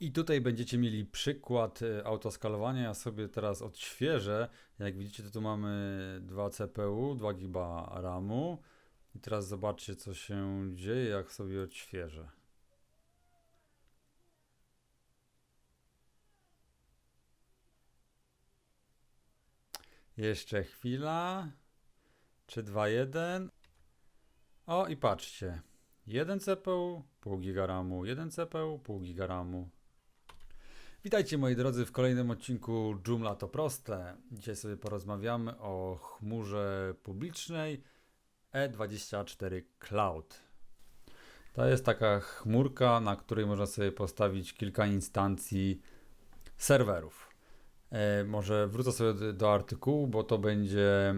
I tutaj będziecie mieli przykład e, autoskalowania. Ja sobie teraz odświeżę. Jak widzicie, to tu mamy 2 CPU, 2 GB RAMu. I teraz zobaczcie, co się dzieje, jak sobie odświeżę. Jeszcze chwila. Czy 2.1? O i patrzcie. 1 CPU, pół giga RAMu, 1 CPU, pół giga RAMu. Witajcie moi drodzy w kolejnym odcinku Joomla to proste. Dzisiaj sobie porozmawiamy o chmurze publicznej E24 Cloud. To jest taka chmurka, na której można sobie postawić kilka instancji serwerów. E, może wrócę sobie do, do artykułu, bo to będzie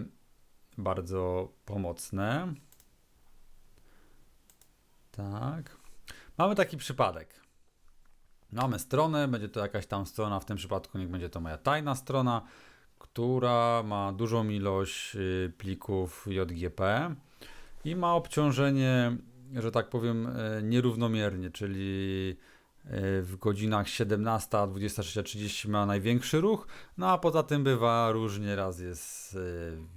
bardzo pomocne. Tak. Mamy taki przypadek. Mamy stronę, będzie to jakaś tam strona, w tym przypadku niech będzie to moja tajna strona, która ma dużą ilość y, plików JGP i ma obciążenie, że tak powiem, y, nierównomiernie, czyli y, w godzinach 17, 23.30 ma największy ruch, no a poza tym bywa różnie, raz jest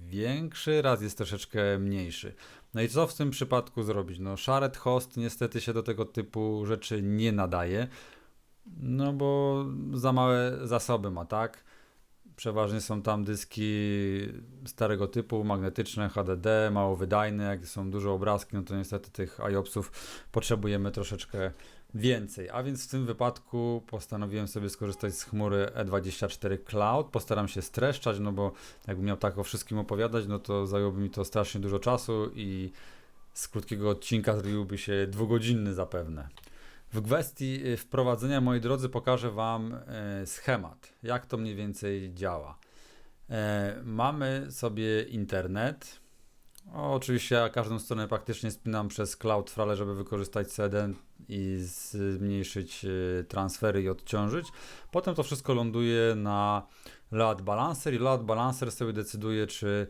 większy, raz jest troszeczkę mniejszy. No i co w tym przypadku zrobić? No, Shared Host niestety się do tego typu rzeczy nie nadaje, no bo za małe zasoby ma, tak? Przeważnie są tam dyski starego typu, magnetyczne, HDD, mało wydajne. Jak są duże obrazki, no to niestety tych IOPSów potrzebujemy troszeczkę więcej. A więc w tym wypadku postanowiłem sobie skorzystać z chmury E24 Cloud. Postaram się streszczać, no bo jakbym miał tak o wszystkim opowiadać, no to zajęłoby mi to strasznie dużo czasu i z krótkiego odcinka zrobiłby się dwugodzinny zapewne. W kwestii y, wprowadzenia, moi drodzy, pokażę Wam e, schemat, jak to mniej więcej działa. E, mamy sobie internet. Oczywiście ja każdą stronę praktycznie spinam przez Cloudflare, żeby wykorzystać CD i zmniejszyć e, transfery i odciążyć. Potem to wszystko ląduje na load balancer i load balancer sobie decyduje, czy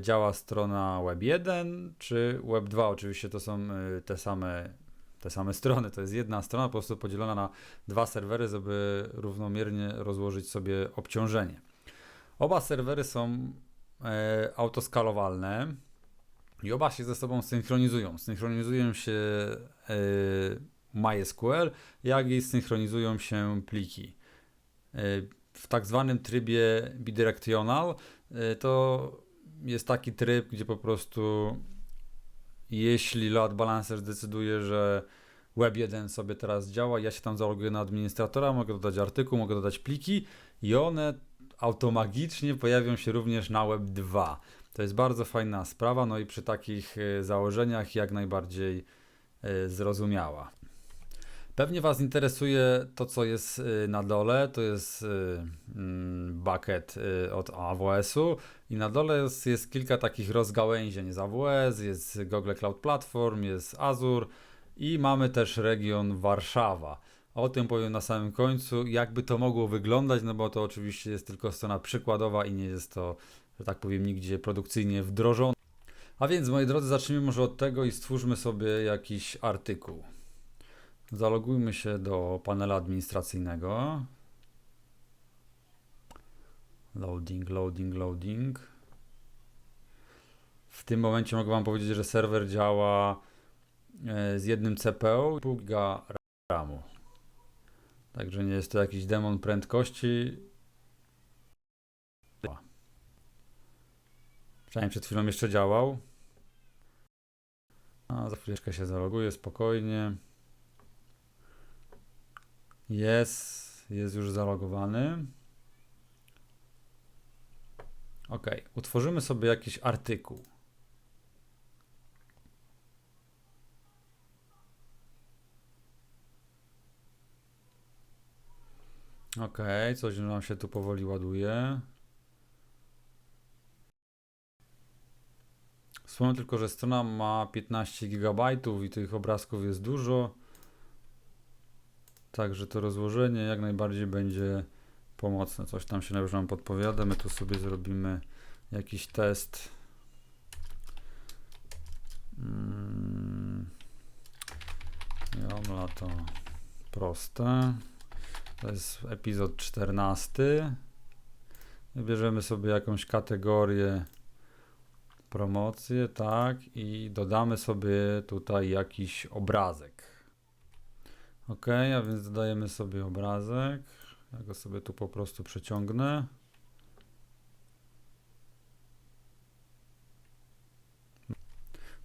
działa strona web 1 czy web 2. Oczywiście to są te same te same strony. To jest jedna strona po prostu podzielona na dwa serwery, żeby równomiernie rozłożyć sobie obciążenie. Oba serwery są e, autoskalowalne i oba się ze sobą synchronizują. Synchronizują się e, MySQL, jak i synchronizują się pliki. E, w tak zwanym trybie bidirectional e, to jest taki tryb, gdzie po prostu jeśli load balancer zdecyduje, że Web 1 sobie teraz działa, ja się tam zaloguję na administratora, mogę dodać artykuł, mogę dodać pliki i one automagicznie pojawią się również na Web 2. To jest bardzo fajna sprawa, no i przy takich e, założeniach jak najbardziej e, zrozumiała. Pewnie Was interesuje to, co jest e, na dole. To jest mm, bucket od AWS-u i na dole jest, jest kilka takich rozgałęzień z AWS, jest Google Cloud Platform, jest Azure i mamy też region Warszawa. O tym powiem na samym końcu, jakby to mogło wyglądać, no bo to oczywiście jest tylko strona przykładowa i nie jest to, że tak powiem, nigdzie produkcyjnie wdrożone. A więc, moi drodzy, zacznijmy może od tego i stwórzmy sobie jakiś artykuł. Zalogujmy się do panela administracyjnego. Loading, loading, loading. W tym momencie mogę Wam powiedzieć, że serwer działa e, z jednym CPU i pół giga RAMu. Także nie jest to jakiś demon prędkości. Przynajmniej przed chwilą jeszcze działał. A za chwileczkę się zaloguje spokojnie. Jest, jest już zalogowany. Ok, utworzymy sobie jakiś artykuł. Ok, coś nam się tu powoli ładuje. Wspomnę tylko, że strona ma 15 GB i tych obrazków jest dużo. Także to rozłożenie jak najbardziej będzie pomocne. Coś tam się już nam podpowiada. My tu sobie zrobimy jakiś test. Hmm. to proste. To jest epizod 14. Wybierzemy sobie jakąś kategorię promocję, tak, i dodamy sobie tutaj jakiś obrazek. Ok, a więc dodajemy sobie obrazek. Ja go sobie tu po prostu przeciągnę.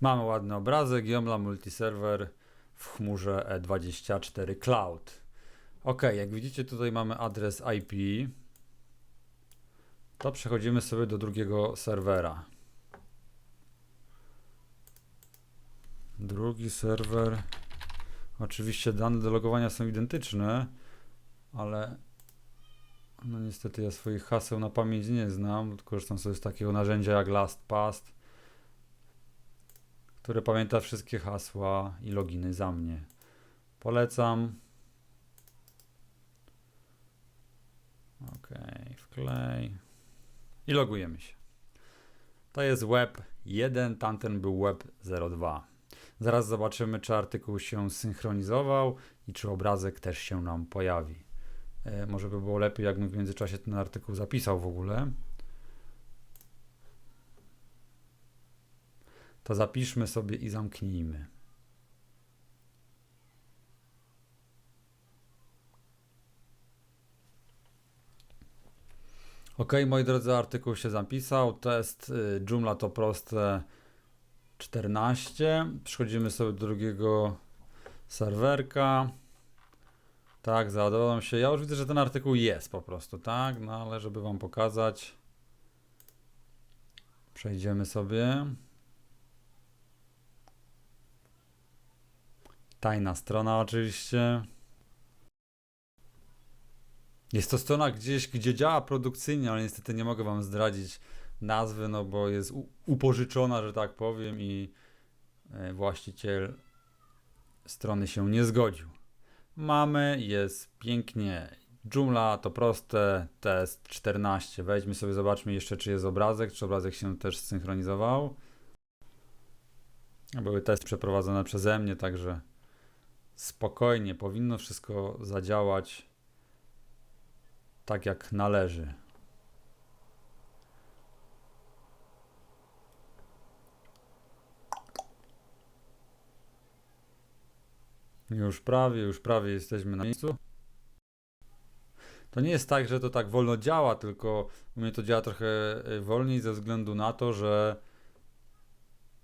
Mamy ładny obrazek, Yomla Multiserver w chmurze E24 Cloud. Ok, jak widzicie tutaj mamy adres IP. To przechodzimy sobie do drugiego serwera. Drugi serwer. Oczywiście dane do logowania są identyczne, ale no niestety ja swoich haseł na pamięć nie znam. Korzystam sobie z takiego narzędzia jak LastPass, które pamięta wszystkie hasła i loginy za mnie. Polecam. Ok, wklej. I logujemy się. To jest web 1, tamten był web 02. Zaraz zobaczymy, czy artykuł się synchronizował i czy obrazek też się nam pojawi. E, może by było lepiej, jakbym w międzyczasie ten artykuł zapisał w ogóle. To zapiszmy sobie i zamknijmy. Ok, moi drodzy, artykuł się zapisał. Test y, Joomla to proste 14. Przechodzimy sobie do drugiego serwerka. Tak, załadował się. Ja już widzę, że ten artykuł jest po prostu, tak? No ale żeby Wam pokazać, przejdziemy sobie. Tajna strona oczywiście. Jest to strona gdzieś, gdzie działa produkcyjnie, ale niestety nie mogę Wam zdradzić nazwy, no bo jest upożyczona, że tak powiem, i e, właściciel strony się nie zgodził. Mamy, jest pięknie. Joomla to proste, test 14. Wejdźmy sobie, zobaczmy jeszcze, czy jest obrazek, czy obrazek się też zsynchronizował. Były testy przeprowadzone przeze mnie, także spokojnie powinno wszystko zadziałać tak jak należy. Już prawie, już prawie jesteśmy na miejscu. To nie jest tak, że to tak wolno działa, tylko u mnie to działa trochę e, wolniej ze względu na to, że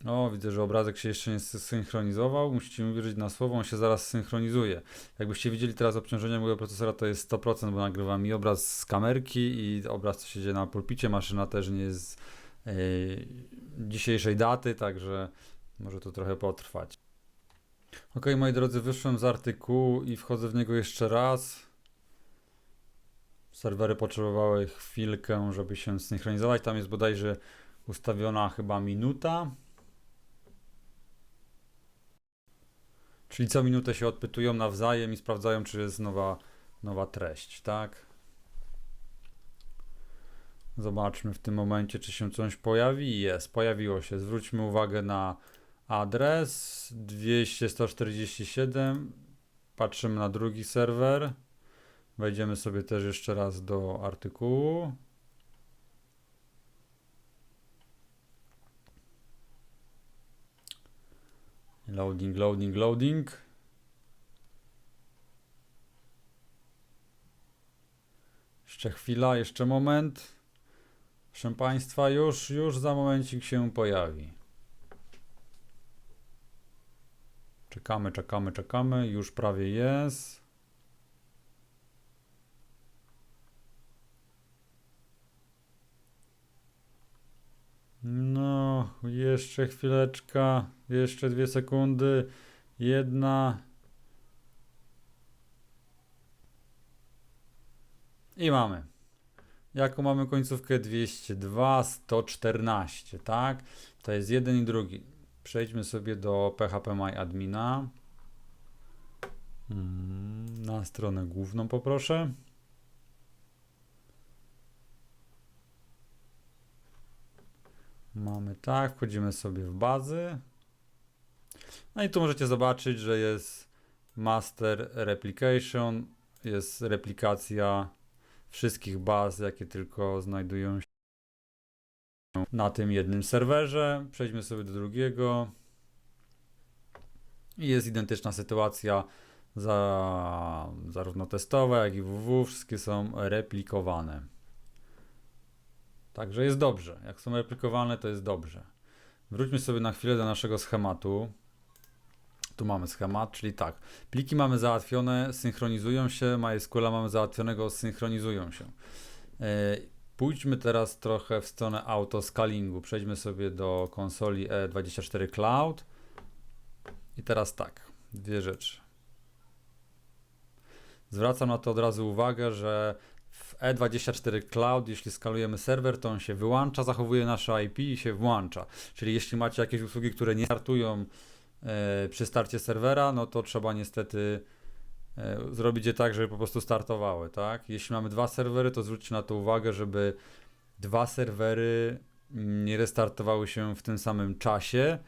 o, widzę, że obrazek się jeszcze nie synchronizował. Musicie mi uwierzyć na słowo, on się zaraz synchronizuje. Jakbyście widzieli teraz obciążenie mojego procesora, to jest 100%, bo nagrywam mi obraz z kamerki i obraz, co się dzieje na pulpicie. Maszyna też nie jest e, dzisiejszej daty, także może to trochę potrwać. Ok, moi drodzy, wyszłem z artykułu i wchodzę w niego jeszcze raz. Serwery potrzebowały chwilkę, żeby się synchronizować. Tam jest bodajże ustawiona chyba minuta. Czyli co minutę się odpytują nawzajem i sprawdzają, czy jest nowa, nowa treść, tak? Zobaczmy w tym momencie, czy się coś pojawi. Jest, pojawiło się. Zwróćmy uwagę na adres 200-147. Patrzymy na drugi serwer. Wejdziemy sobie też jeszcze raz do artykułu. Loading, loading, loading. Jeszcze chwila, jeszcze moment. Proszę Państwa, już, już za momencik się pojawi. Czekamy, czekamy, czekamy. Już prawie jest. No, jeszcze chwileczka, jeszcze dwie sekundy. Jedna. I mamy. Jaką mamy końcówkę 202, 114, tak? To jest jeden i drugi. Przejdźmy sobie do phpMyAdmina. Mm, Na stronę główną poproszę. Mamy tak, wchodzimy sobie w bazy. No i tu możecie zobaczyć, że jest master replication jest replikacja wszystkich baz, jakie tylko znajdują na tym jednym serwerze. Przejdźmy sobie do drugiego. I jest identyczna sytuacja. Za, zarówno testowe, jak i www, wszystkie są replikowane. Także jest dobrze. Jak są replikowane, to jest dobrze. Wróćmy sobie na chwilę do naszego schematu. Tu mamy schemat, czyli tak. Pliki mamy załatwione, synchronizują się, MySQL mamy załatwionego, synchronizują się. Pójdźmy teraz trochę w stronę autoscalingu. Przejdźmy sobie do konsoli E24 Cloud. I teraz tak, dwie rzeczy. Zwracam na to od razu uwagę, że w E24 Cloud, jeśli skalujemy serwer, to on się wyłącza, zachowuje nasze IP i się włącza. Czyli jeśli macie jakieś usługi, które nie startują e, przy starcie serwera, no to trzeba niestety zrobić je tak, żeby po prostu startowały, tak? Jeśli mamy dwa serwery, to zwróćcie na to uwagę, żeby dwa serwery nie restartowały się w tym samym czasie,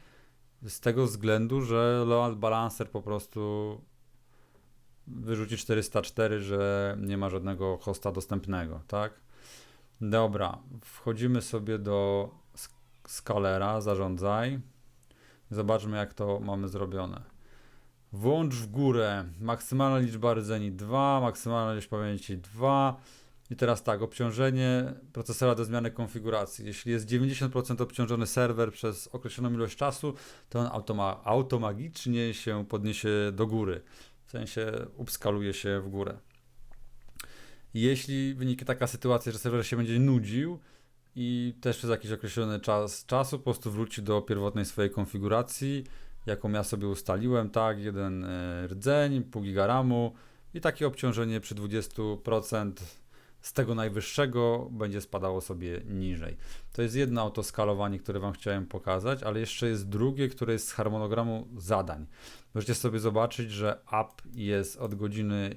z tego względu, że load balancer po prostu wyrzuci 404, że nie ma żadnego hosta dostępnego, tak? Dobra, wchodzimy sobie do sk- skalera, zarządzaj. Zobaczmy, jak to mamy zrobione. Włącz w górę maksymalna liczba rdzeni 2, maksymalna ilość pamięci 2. I teraz tak, obciążenie procesora do zmiany konfiguracji. Jeśli jest 90% obciążony serwer przez określoną ilość czasu, to on automa automagicznie się podniesie do góry. W sensie upskaluje się w górę. Jeśli wyniknie taka sytuacja, że serwer się będzie nudził i też przez jakiś określony czas czasu po prostu wróci do pierwotnej swojej konfiguracji, jaką ja sobie ustaliłem, tak, jeden e, rdzeń, pół giga RAMu i takie obciążenie przy 20% z tego najwyższego będzie spadało sobie niżej. To jest jedno autoskalowanie, które Wam chciałem pokazać, ale jeszcze jest drugie, które jest z harmonogramu zadań. Możecie sobie zobaczyć, że app jest od godziny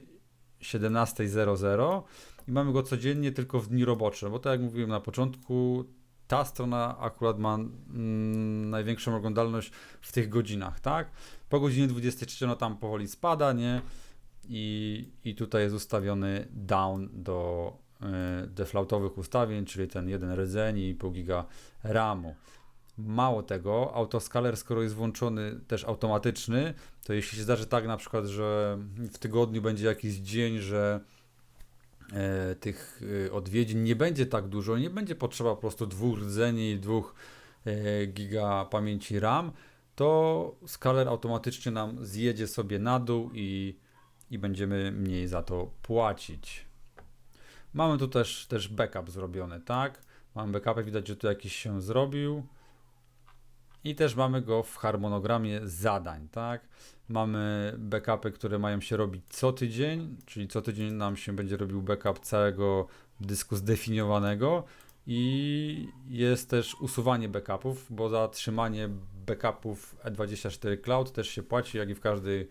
17.00 i mamy go codziennie tylko w dni robocze, bo tak jak mówiłem na początku, ta strona akurat ma mm, największą oglądalność w tych godzinach, tak? Po godzinie 23 no tam powoli spada, nie? I, i tutaj jest ustawiony down do y, deflautowych ustawień, czyli ten jeden rdzeń i pół giga RAMu. Mało tego, autoscaler, skoro jest włączony też automatyczny, to jeśli się zdarzy tak na przykład, że w tygodniu będzie jakiś dzień, że tych e, odwiedzin nie będzie tak dużo, nie będzie potrzeba po prostu dwóch rdzeni i dwóch e, giga pamięci RAM, to scaler automatycznie nam zjedzie sobie na dół i, i będziemy mniej za to płacić. Mamy tu też, też backup zrobiony, tak? Mamy backupy, widać, że tu jakiś się zrobił. I też mamy go w harmonogramie zadań, tak? Mamy backupy, które mają się robić co tydzień, czyli co tydzień nam się będzie robił backup całego dysku zdefiniowanego i jest też usuwanie backupów, bo za trzymanie backupów E24 Cloud też się płaci, jak i w każdej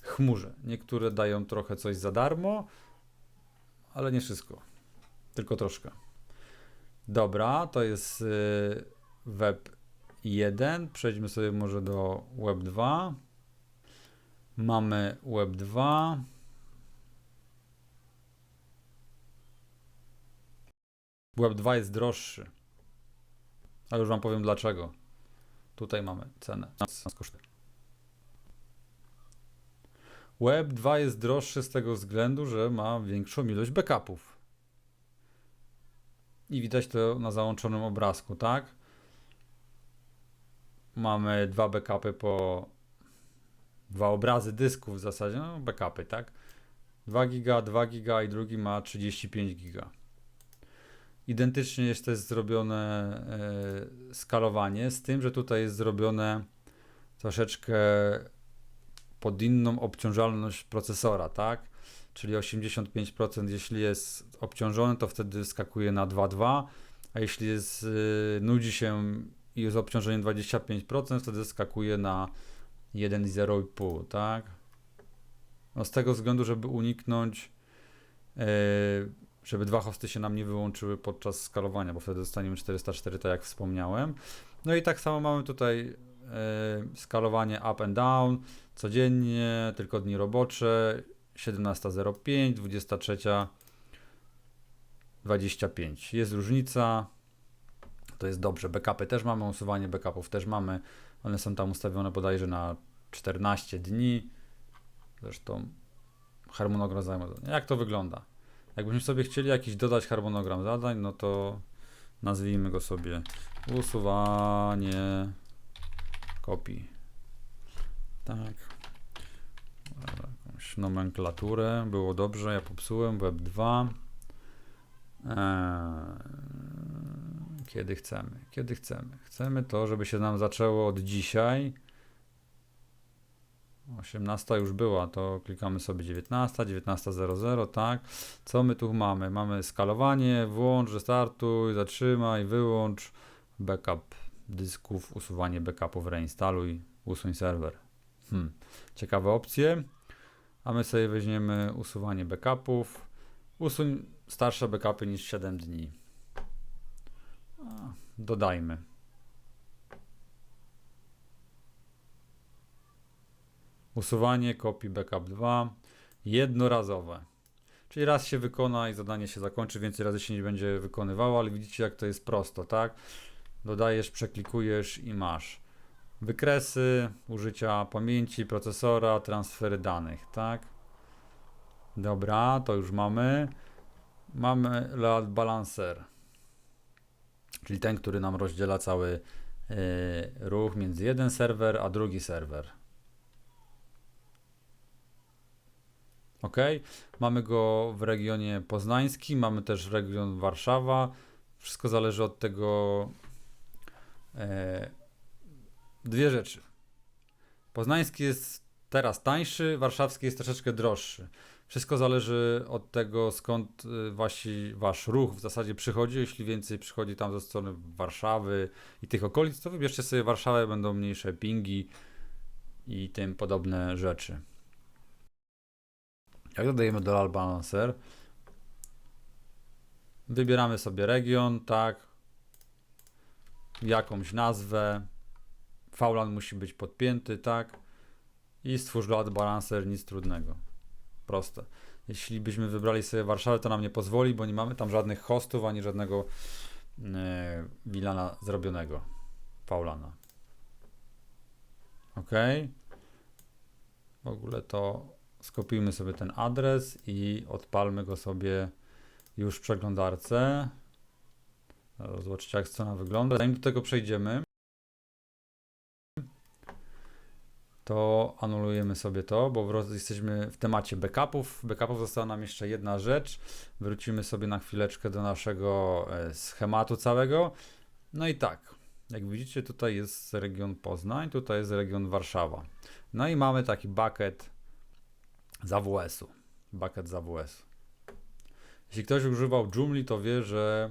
chmurze. Niektóre dają trochę coś za darmo, ale nie wszystko, tylko troszkę. Dobra, to jest y, web 1. Przejdźmy sobie może do Web 2. Mamy Web 2. Web 2 jest droższy. Ale już Wam powiem dlaczego. Tutaj mamy cenę. Kosztuje. Web 2 jest droższy z tego względu, że ma większą ilość backupów. I widać to na załączonym obrazku, tak? Mamy dwa backupy po dwa obrazy dysków w zasadzie, no backupy, tak? 2 giga, 2 giga i drugi ma 35 giga. Identycznie jest też zrobione e, skalowanie, z tym, że tutaj jest zrobione troszeczkę pod inną obciążalność procesora, tak? Czyli 85% jeśli jest obciążony, to wtedy skakuje na 2,2, a jeśli jest, y, nudzi się i jest obciążenie 25%, wtedy skakuje na 1,5, tak? No z tego względu, żeby uniknąć, e, żeby dwa hosty się nam nie wyłączyły podczas skalowania, bo wtedy dostaniemy 404, tak jak wspomniałem. No i tak samo mamy tutaj e, skalowanie up and down codziennie, tylko dni robocze 17.05, 23. 25. Jest różnica. To jest dobrze. Backupy też mamy, usuwanie backupów też mamy. One są tam ustawione bodajże na 14 dni. Zresztą harmonogram zadań. Jak to wygląda? Jakbyśmy sobie chcieli jakiś dodać harmonogram zadań, no to nazwijmy go sobie usuwanie kopii. Tak. Jakąś nomenklaturę. Było dobrze, ja popsułem. Web 2. Eee, Kiedy chcemy? Kiedy chcemy? Chcemy to, żeby się nam zaczęło od dzisiaj. 18 już była, to klikamy sobie 19, 19.00, tak. Co my tu mamy? Mamy skalowanie, włącz, restartuj, zatrzymaj, wyłącz, backup dysków, usuwanie backupów, reinstaluj, usuń serwer. Hmm. Ciekawe opcje. A my sobie weźmiemy usuwanie backupów. Usuń starsze backupy niż 7 dni. Dodajmy. Usuwanie kopii backup 2 jednorazowe. Czyli raz się wykona i zadanie się zakończy, więcej razy się nie będzie wykonywało, ale widzicie jak to jest prosto, tak? Dodajesz, przeklikujesz i masz. Wykresy użycia pamięci, procesora, transfery danych, tak? Dobra, to już mamy. Mamy load balancer, czyli ten, który nam rozdziela cały y, ruch między jeden serwer a drugi serwer. Ok, mamy go w regionie poznańskim, mamy też region Warszawa. Wszystko zależy od tego. E, dwie rzeczy. Poznański jest teraz tańszy, warszawski jest troszeczkę droższy. Wszystko zależy od tego, skąd y, wasi, wasz ruch w zasadzie przychodzi. Jeśli więcej przychodzi tam ze strony Warszawy i tych okolic, to wybierzcie sobie Warszawę, będą mniejsze pingi i tym podobne rzeczy. Jak dodajemy do Load Balancer, wybieramy sobie region, tak, jakąś nazwę, VLAN musi być podpięty, tak, i stwórz Load Balancer, nic trudnego. Proste. Jeśli byśmy wybrali sobie Warszawę, to nam nie pozwoli, bo nie mamy tam żadnych hostów, ani żadnego e, VLANa zrobionego. VLANa. Ok. W ogóle to skopiujmy sobie ten adres i odpalmy go sobie już w przeglądarce. Zobaczcie, jak strona wygląda. Zanim do tego przejdziemy, to anulujemy sobie to, bo jesteśmy w temacie backupów. Backupów została nam jeszcze jedna rzecz. Wrócimy sobie na chwileczkę do naszego e, schematu całego. No i tak, jak widzicie, tutaj jest region Poznań, tutaj jest region Warszawa. No i mamy taki bucket z AWS-u. Bucket z AWS. Jeśli ktoś używał Joomla, to wie, że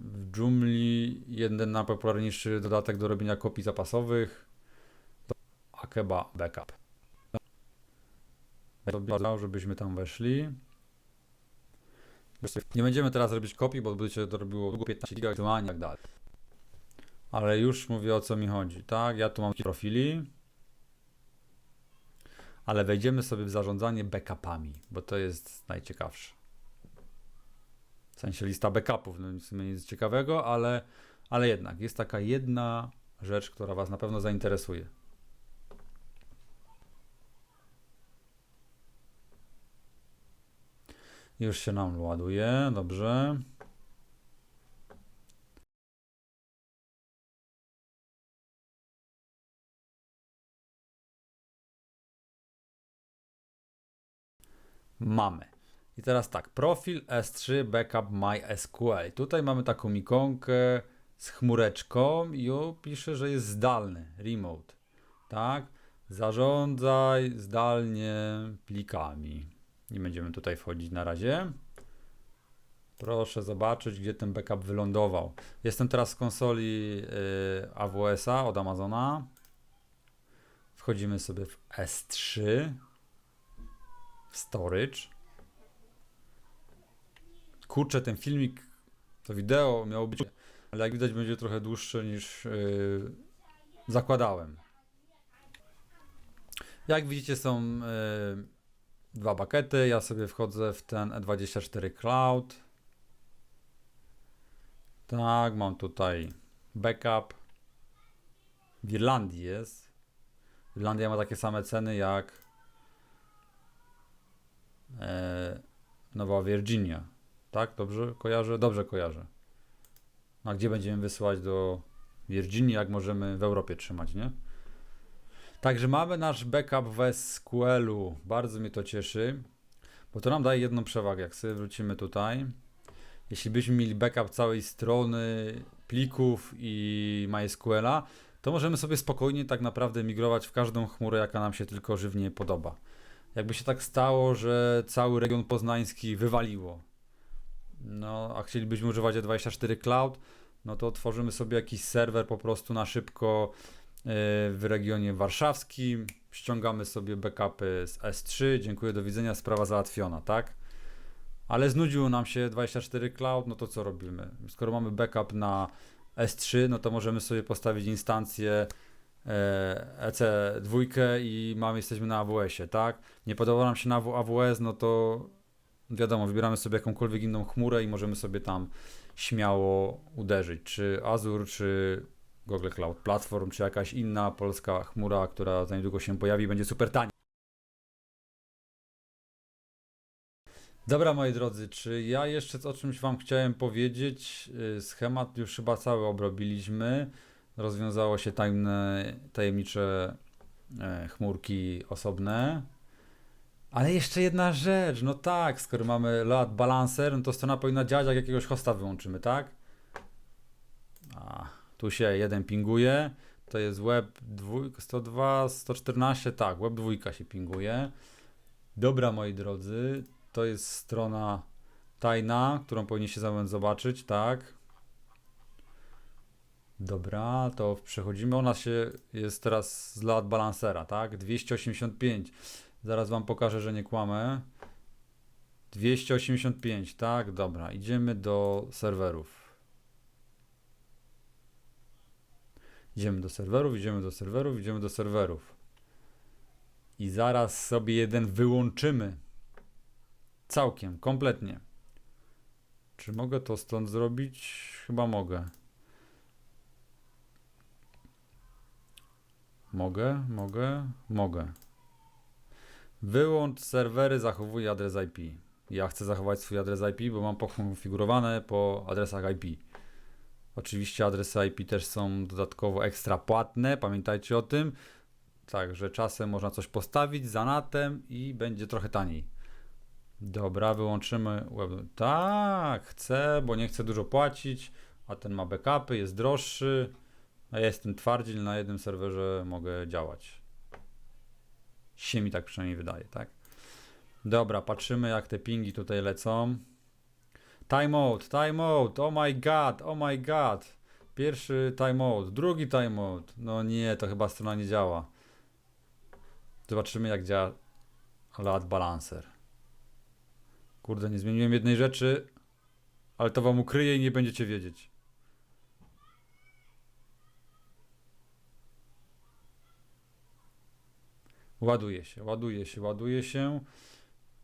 w Joomla jeden najpopularniejszy dodatek do robienia kopii zapasowych Akeba Backup. To żebyśmy tam weszli. Nie będziemy teraz robić kopii, bo będzie to robiło długo 15 giga i tak dalej. Ale już mówię o co mi chodzi, tak? Ja tu mam profili. Ale wejdziemy sobie w zarządzanie backupami, bo to jest najciekawsze. W sensie lista backupów, no w sumie nic ciekawego, ale, ale jednak jest taka jedna rzecz, która Was na pewno zainteresuje. Już się nam ładuje, dobrze. Mamy. I teraz tak, profil S3 Backup MySQL. Tutaj mamy taką ikonkę z chmureczką i pisze, że jest zdalny, remote. Tak? Zarządzaj zdalnie plikami. Nie będziemy tutaj wchodzić na razie. Proszę zobaczyć, gdzie ten backup wylądował. Jestem teraz w konsoli y, AWS-a od Amazona. Wchodzimy sobie w S3 w storage. Kurczę, ten filmik, to wideo miało być, ale jak widać będzie trochę dłuższe niż yy, zakładałem. Jak widzicie są e, dwa pakety. Ja sobie wchodzę w ten E24 Cloud. Tak, mam tutaj backup. W Irlandii jest. Irlandia ma takie same ceny jak e, Nowa Virginia. Tak? Dobrze kojarzę? Dobrze kojarzę. A gdzie będziemy wysyłać do Virginii, jak możemy w Europie trzymać, nie? Także mamy nasz backup w SQL-u. Bardzo mnie to cieszy, bo to nam daje jedną przewagę. Jak sobie wrócimy tutaj, jeśli byśmy mieli backup całej strony plików i MySQL-a, to możemy sobie spokojnie tak naprawdę migrować w każdą chmurę, jaka nam się tylko żywnie podoba. Jakby się tak stało, że cały region poznański wywaliło, no a chcielibyśmy używać E24 Cloud, no to tworzymy sobie jakiś serwer po prostu na szybko w regionie warszawskim, ściągamy sobie backupy z S3, dziękuję, do widzenia, sprawa załatwiona, tak? Ale znudziło nam się 24 Cloud, no to co robimy? Skoro mamy backup na S3, no to możemy sobie postawić instancję e, EC2 i mamy, jesteśmy na AWS-ie, tak? Nie podoba nam się na AWS, no to wiadomo, wybieramy sobie jakąkolwiek inną chmurę i możemy sobie tam śmiało uderzyć, czy Azure, czy Google Cloud Platform, czy jakaś inna polska chmura, która za niedługo się pojawi, będzie super tania. Dobra, moi drodzy, czy ja jeszcze o czymś Wam chciałem powiedzieć? Y, Schemat już chyba cały obrobiliśmy. Rozwiązało się tajemne, tajemnicze e, chmurki osobne. Ale jeszcze jedna rzecz, no tak, skoro mamy load balancer, no to strona powinna działać, jak jakiegoś hosta wyłączymy, tak? A, tu się jeden pinguje, to jest web 2, 102, 114, tak, web 2 się pinguje. Dobra, moi drodzy, to jest strona tajna, którą powinniście za zobaczyć, tak? Dobra, to przechodzimy. Ona się jest teraz z load balancera, tak? 285. Zaraz wam pokażę, że nie kłamę. 285, tak? Dobra, idziemy do serwerów. Idziemy do serwerów, idziemy do serwerów, idziemy do serwerów. I zaraz sobie jeden wyłączymy. Całkiem, kompletnie. Czy mogę to stąd zrobić? Chyba mogę. Mogę, mogę, mogę. Wyłącz serwery, zachowuj adres IP. Ja chcę zachować swój adres IP, bo mam pokonfigurowane po adresach IP. Oczywiście adresy IP też są dodatkowo ekstra płatne, pamiętajcie o tym. Także czasem można coś postawić za natem i będzie trochę taniej. Dobra, wyłączymy web. Tak, chcę, bo nie chcę dużo płacić, a ten ma backupy, jest droższy. A ja jestem twardziel, na jednym serwerze mogę działać. Się mi tak przynajmniej wydaje, tak? Dobra, patrzymy jak te pingi tutaj lecą. Timeout, timeout, oh my god, oh my god. Pierwszy timeout, drugi timeout. No nie, to chyba strona nie działa. Zobaczymy jak działa load balancer. Kurde, nie zmieniłem jednej rzeczy, ale to wam ukryję i nie będziecie wiedzieć. Ładuje się, ładuje się, ładuje się.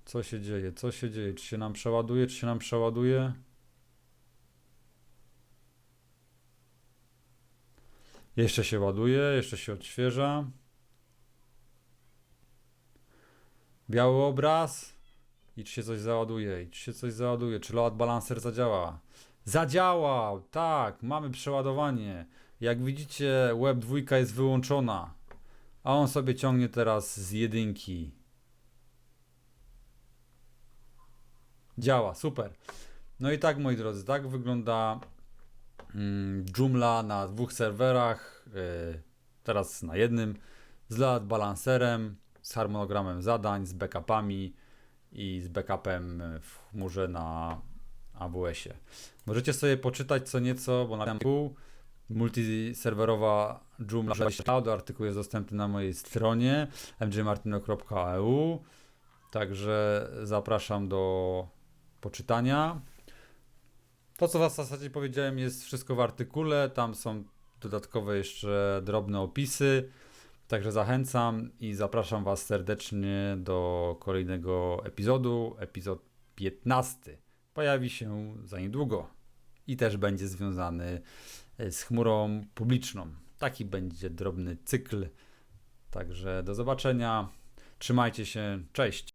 Co się dzieje? Co się dzieje? Czy się nam przeładuje? Czy się nam przeładuje? Jeszcze się ładuje, jeszcze się odświeża. Biały obraz. I czy się coś załaduje? I czy się coś załaduje? Czy load balancer zadziała? Zadziałał! Tak, mamy przeładowanie. Jak widzicie, web 2 jest wyłączona. A on sobie ciągnie teraz z jedynki. Działa, super. No i tak, moi drodzy, tak wygląda mm, Joomla na dwóch serwerach. Yy, teraz na jednym. Z load balancerem, z harmonogramem zadań, z backupami i z backupem w chmurze na AWS-ie. Możecie sobie poczytać co nieco, bo na pół multiserwerowa Joomla Cloud artykuł jest dostępny na mojej stronie mjmartino.eu Także zapraszam do poczytania. To, co w zasadzie powiedziałem, jest wszystko w artykule. Tam są dodatkowe jeszcze drobne opisy. Także zachęcam i zapraszam Was serdecznie do kolejnego epizodu. Epizod 15 pojawi się za niedługo i też będzie związany e, z chmurą publiczną. Taki będzie drobny cykl. Także do zobaczenia. Trzymajcie się. Cześć.